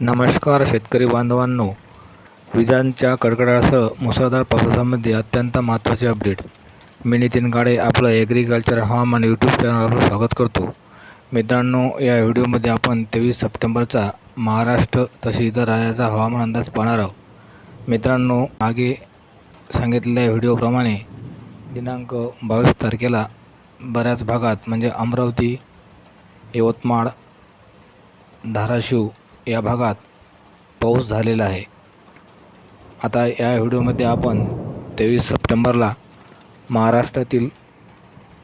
नमस्कार शेतकरी बांधवांनो. विजांच्या कडकडासह मुसळधार पावसामध्ये अत्यंत महत्त्वाचे अपडेट. मी नितीन गाडे आपलं ॲग्रिकल्चर हवामान यूट्यूब चॅनलवर स्वागत करतो. मित्रांनो या व्हिडिओमध्ये आपण तेवीस सप्टेंबरचा महाराष्ट्र तसे इतर राज्याचा हवामान अंदाज पाहणार आहोत. मित्रांनो मागे सांगितलेल्या व्हिडिओप्रमाणे दिनांक बावीस तारखेला बऱ्याच भागात म्हणजे अमरावती यवतमाळ धाराशिव या भागात पाऊस झालेला आहे. आता या व्हिडिओमध्ये आपण तेवीस सप्टेंबरला महाराष्ट्रातील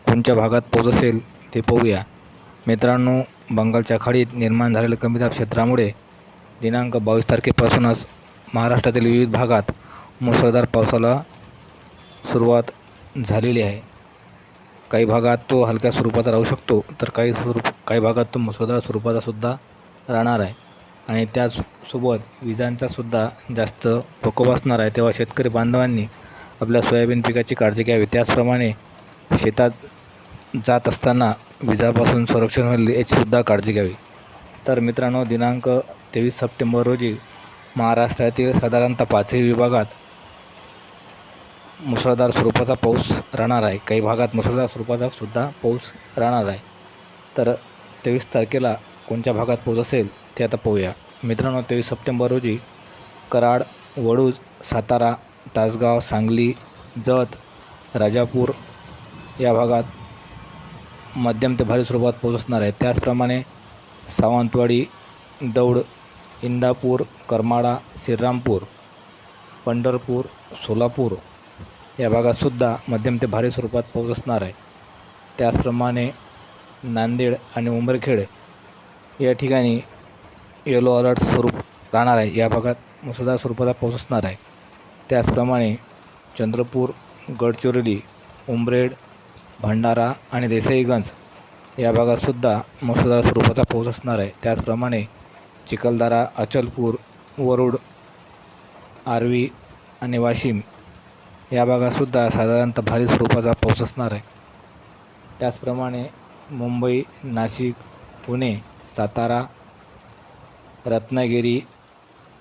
कोणत्या भागात पाऊस असेल ते पाहूया. मित्रांनो बंगालच्या खाडीत निर्माण झालेल्या कमी दाब क्षेत्रामुळे दिनांक बावीस तारखेपासूनच महाराष्ट्रातील विविध भागात मुसळधार पावसाला सुरुवात झालेली आहे. काही भागात तो हलक्या स्वरूपाचा राहू शकतो तर काही स्वरूप काही भागात तो मुसळधार स्वरूपाचा सुद्धा राहणार आहे. आणि त्याचसोबत विजांचासुद्धा जास्त प्रकोप असणार आहे तेव्हा शेतकरी बांधवांनी आपल्या सोयाबीन पिकाची काळजी घ्यावी. त्याचप्रमाणे शेतात जात असताना विजापासून संरक्षण होईल याचीसुद्धा काळजी घ्यावी. तर मित्रांनो दिनांक तेवीस सप्टेंबर रोजी महाराष्ट्रातील साधारणतः पाचही विभागात मुसळधार स्वरूपाचा पाऊस राहणार आहे. काही भागात मुसळधार स्वरूपाचा सुद्धा पाऊस राहणार आहे. तर तेवीस तारखेला कोणत्या भागात पाऊस असेल ते आता पाहूया. मित्रांनो तेवीस सप्टेंबर रोजी कराड वडूज सातारा तासगाव सांगली जत राजापूर या भागात मध्यम ते भारी स्वरूपात पाऊस असणार आहे. त्याचप्रमाणे सावंतवाडी दौड इंदापूर करमाळा श्रीरामपूर पंढरपूर सोलापूर या भागातसुद्धा मध्यम ते भारी स्वरूपात पाऊस असणार आहे. त्याचप्रमाणे नांदेड आणि उंबरखेड या ठिकाणी येलो अलर्ट स्वरूप राहणार आहे. या भागात मुसळधार स्वरूपाचा पाऊस असणार आहे. त्याचप्रमाणे चंद्रपूर गडचिरोली उमरेड भंडारा आणि देसाईगंज या भागातसुद्धा मुसळधार स्वरूपाचा पाऊस असणार आहे. त्याचप्रमाणे चिखलदरा अचलपूर वरुड आर्वी आणि वाशिम या भागातसुद्धा साधारणतः भारी स्वरूपाचा पाऊस असणार आहे. त्याचप्रमाणे मुंबई नाशिक पुणे सातारा रत्नागिरी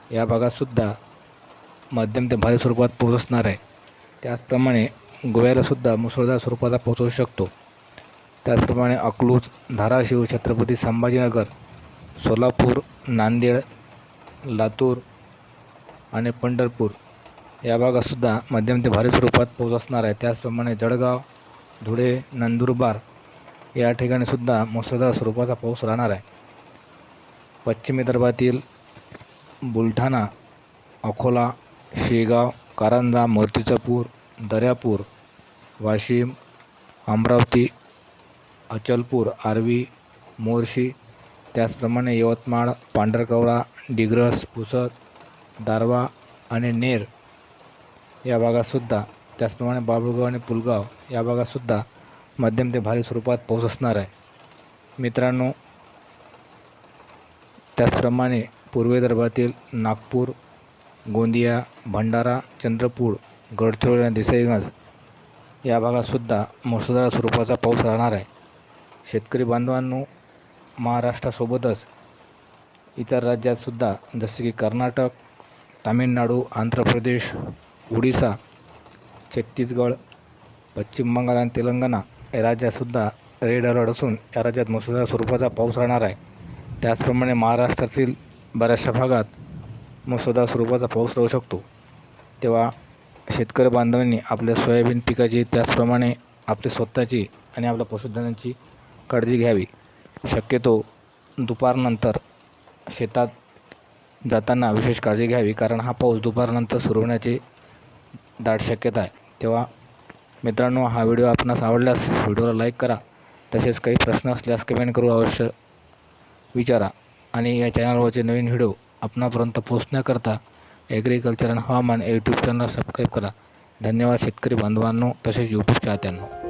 या भागातसुद्धा मध्यम ते भारी स्वरूपात पाऊस असणार आहे. त्याचप्रमाणे गोव्यालासुद्धा मुसळधार स्वरूपाचा पाऊस होऊ शकतो. त्याचप्रमाणे अकलूज धाराशिव छत्रपती संभाजीनगर सोलापूर नांदेड लातूर आणि पंढरपूर या भागातसुद्धा मध्यम ते भारी स्वरूपात पाऊस असणार आहे. त्याचप्रमाणे जळगाव धुळे नंदुरबार या ठिकाणीसुद्धा मुसळधार स्वरूपाचा पाऊस राहणार आहे. पश्चिम विदर्भातील बुलढाणा अकोला शेगाव कारंजा मूर्तिजापूर दर्यापूर वाशिम अमरावती अचलपूर आर्वी मोर्शी त्याचप्रमाणे यवतमाळ पांढरकवडा डिग्रस पुसद दारवा आणि नेर या भागातसुद्धा त्याचप्रमाणे बाबुळगाव आणि पुलगाव या भागातसुद्धा मध्यम ते भारी स्वरूपात पाऊस असणार आहे. मित्रांनो त्याचप्रमाणे पूर्व विदर्भातील नागपूर गोंदिया भंडारा चंद्रपूर गडचिरोली आणि देसाईगंज या भागातसुद्धा मुसळधार स्वरूपाचा पाऊस राहणार आहे. शेतकरी बांधवांनो महाराष्ट्रासोबतच इतर राज्यातसुद्धा जसे की कर्नाटक तामिळनाडू आंध्र प्रदेश ओडिसा छत्तीसगड पश्चिम बंगाल आणि तेलंगणा या राज्यातसुद्धा रेड अलर्ट असून या राज्यात मुसळधार स्वरूपाचा पाऊस राहणार आहे. त्याचप्रमाणे महाराष्ट्रातील बऱ्याचशा भागात मुसळधार स्वरूपाचा पाऊस राहू शकतो. तेव्हा शेतकरी बांधवांनी आपल्या सोयाबीन पिकाची त्याचप्रमाणे आपली स्वतःची आणि आपल्या पशुधनाची काळजी घ्यावी. शक्यतो दुपारनंतर शेतात जाताना विशेष काळजी घ्यावी कारण हा पाऊस दुपारनंतर सुरू होण्याची दाट शक्यता आहे. तेव्हा मित्रांनो हा व्हिडिओ आपणास आवडल्यास व्हिडिओला लाईक करा. तसेच काही प्रश्न असल्यास कमेंट करू अवश्य. विचारा आणि या चॅनलवरचे नवीन व्हिडिओ आपणापर्यंत पोहोचण्याकरता ॲग्रिकल्चर आणि हवामान यूट्यूब चॅनल सबस्क्राईब करा. धन्यवाद शेतकरी बांधवांनो तसेच यूट्यूब चाहत्यांनो.